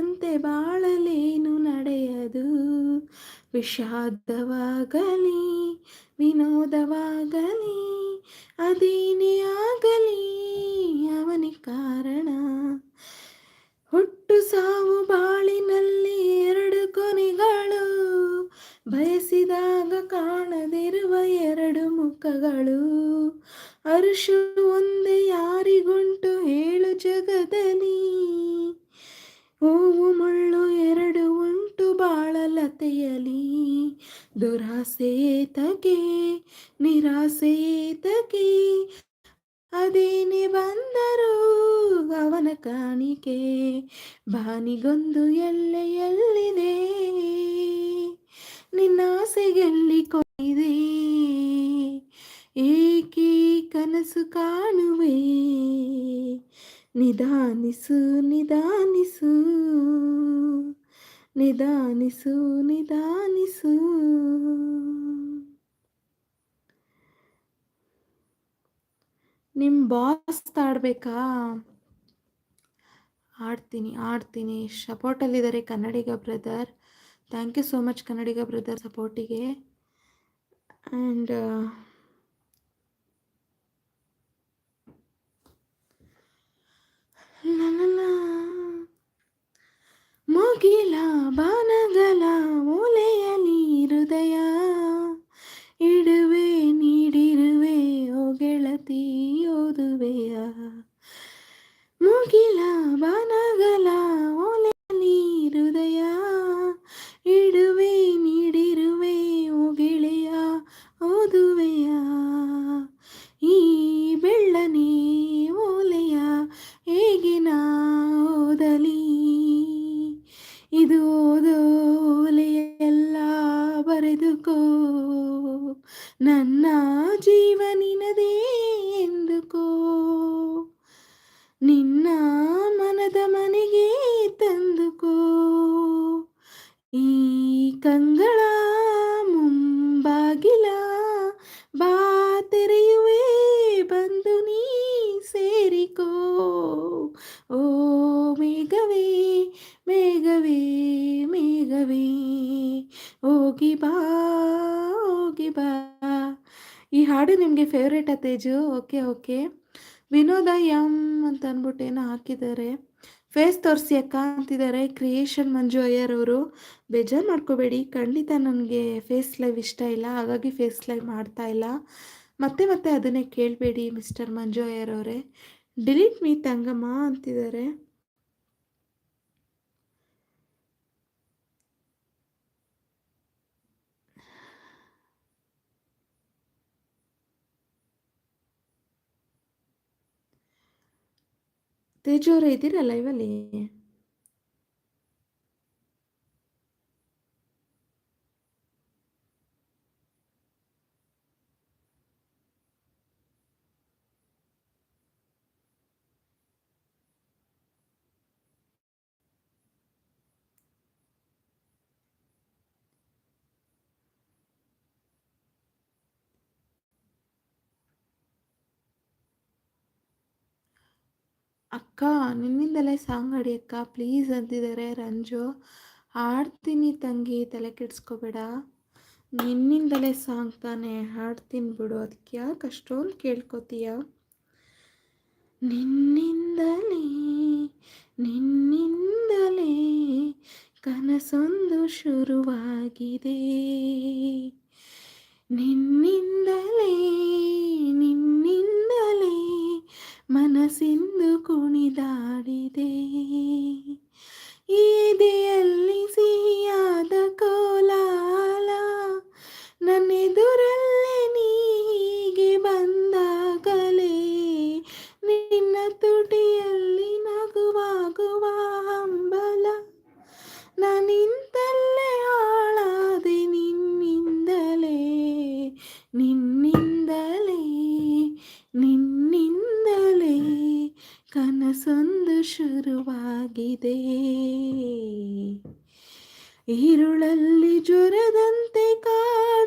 ದುಃಖದಂತೆ ಬಾಳಲೇನು ನಡೆಯದು? ವಿಷಾದವಾಗಲಿ, ವಿನೋದವಾಗಲಿ, ಅದೇನೇ ಆಗಲಿ ಅವನಿ ಕಾರಣ? ಹುಟ್ಟು ಸಾವು ಬಾಳಿನಲ್ಲಿ ಎರಡು ಕೊನೆಗಳು, ಬಯಸಿದಾಗ ಕಾಣದಿರುವ ಎರಡು ಮುಖಗಳು. ಅರುಷು ಒಂದೇ ಯಾರಿಗುಂಟು ಹೇಳು ಜಗದಲ್ಲಿ ದುರಾಸೆಯೇತಗೆ ನಿರಾಸೆಯೇತಗೆ ಅದೇನೆ ಬಂದರು ಅವನ ಕಾಣಿಕೆ, ಬಾನಿಗೊಂದು ಎಲ್ಲೆಯಲ್ಲಿದೆ ನಿನ್ನಾಸೆಗೆಲ್ಲಿ ಕೊಯ್ದೆ, ಏಕೆ ಕನಸು ಕಾಣುವೆ? ನಿಧಾನಿಸು ನಿಧಾನಿಸು. ನಿಧಾನಿಸು ನಿಧಾನಿಸು. ನಿಮ್ಮ ಬಾಸ್ ಆಡ್ಬೇಕಾ ಆಡ್ತೀನಿ ಆಡ್ತೀನಿ. ಸಪೋರ್ಟಲ್ಲಿದ್ದಾರೆ Kannadiga brother thank you so much Kannadiga brother ಸಪೋರ್ಟಿಗೆ and ಮುಗಿಲ ಬಾನಗಲ ಮೂಲೆಯಲ್ಲಿ ಹೃದಯ ಇಡುವೆ ನೀಡಿರುವೆ ಓ ಗೆಳೆಯ ಓದುವೆಯ ಈ ಬೆಳ್ಳನೆ ಓಲೆಯ ಹೇಗೆ ನಾ ಓದಲಿ? ಇದು ಓದೋಲೆಯೆಲ್ಲ ಬರೆದುಕೋ. ನನ್ನ ಹಾಡು ನಿಮಗೆ ಫೇವ್ರೇಟಾ Teju? Okay okay Vinoda M ಅಂತ ಅಂದ್ಬಿಟ್ಟು ಏನೋ ಹಾಕಿದ್ದಾರೆ. ಫೇಸ್ ತೋರಿಸಿ ಅಕ್ಕ ಅಂತಿದ್ದಾರೆ ಕ್ರಿಯೇಷನ್ ಮಂಜು ಅಯ್ಯರ್ ಅವರು. ಬೇಜಾರು ಮಾಡ್ಕೋಬೇಡಿ, ಖಂಡಿತ ನನಗೆ ಫೇಸ್ ಲೈವ್ ಇಷ್ಟ ಇಲ್ಲ, ಹಾಗಾಗಿ ಫೇಸ್ ಲೈವ್ ಮಾಡ್ತಾ ಇಲ್ಲ. ಮತ್ತೆ ಮತ್ತೆ ಅದನ್ನೇ ಕೇಳಬೇಡಿ ಮಿಸ್ಟರ್ ಮಂಜು ಅಯ್ಯರ್ ಅವರೇ. ಡಿಲೀಟ್ ಮೀ ತಂಗಮ್ಮ ಅಂತಿದ್ದಾರೆ. ತೇಜು ಅವರೇ ಇದ್ದೀರಾ ಲೈವಲ್ಲಿ ಅಕ್ಕ, ನಿನ್ನಿಂದಲೇ ಸಾಂಗ್ ಹಾಡಿ ಅಕ್ಕ. ಪ್ಲೀಸ್ ಅಂತಿದ್ದಾರೆ ರಂಜು. ಹಾಡ್ತೀನಿ ತಂಗಿ, ತಲೆ ಕೆಡಿಸ್ಕೋಬೇಡ. ನಿನ್ನಿಂದಲೇ ಸಾಂಗ್ ತಾನೆ, ಹಾಡ್ತೀನಿ ಬಿಡು. ಅದಕ್ಕೆ ಯಾಕೆ ಅಷ್ಟೊಂದು ಕೇಳ್ಕೊತೀಯ? ನಿನ್ನಿಂದಲೇ ನಿನ್ನಿಂದಲೇ ಕನಸೊಂದು ಶುರುವಾಗಿದೆ. ನಿನ್ನಿಂದಲೇ ನಿನ್ನಿಂದಲೇ ಮನಸ್ಸಿಂದು ಕುಣಿದಾಡಿದೆ. ಈದೆಯಲ್ಲಿ ಸಿಹಿಯಾದ ಕೋಲಾಲ ನನ್ನೆದುರಲ್ಲೇ ನೀಗೆ ಬಂದಾಗಲೇ ನಿನ್ನ ತುಟಿಯಲ್ಲಿ ನಗುವಾಗುವ ಹಂಬಲ ನಾನಿಂತಲ್ಲೇ ಹೊಸೊಂದು ಶುರುವಾಗಿದೆ. ಈರುಳಲ್ಲಿ ಜ್ವರದಂತೆ ಕಾ